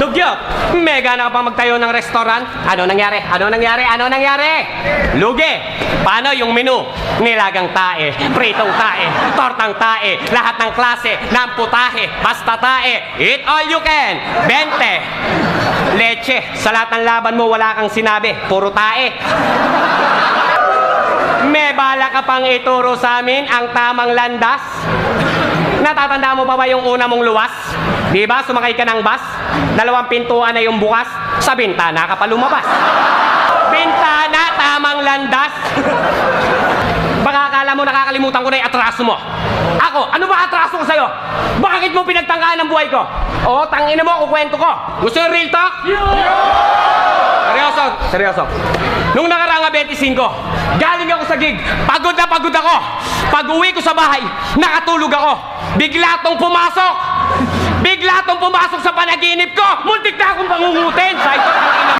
Dugyot, mega na ka pa magtayo ng restaurant. Ano nangyari? Ano nangyari? Ano nangyari? Lugi. Paano yung menu? Nilagang tae, pritong tae, tortang tae, lahat ng klase, ng putahe, basta tae. Eat all you can. 20. Leche. Sa lahat ng laban mo, wala kang sinabi. Puro tae. May bala ka pang ituro sa amin ang tamang landas? Natatanda mo pa ba yung una mong luwas? Di ba? Sumakay ka ng bus? Dalawang pintuan na yung bukas? Sa bintana ka pa lumabas. Bintana, tamang landas. Baka akala mo nakakalimutan ko na yung atraso mo. Ako, ano ba atraso ko sa'yo? Bakit mo pinagtangkaan ang buhay ko? Oo, tangina mo, kukwento ko. Gusto yung real talk? Seryoso, seryoso. Nung nakarang 25, galing ako sa gig. Pagod na pagod ako. Pag uwi ko sa bahay, nakatulog ako. Bigla tong pumasok. Bigla tong pumasok sa panaginip ko. Muntik na akong pangungutin.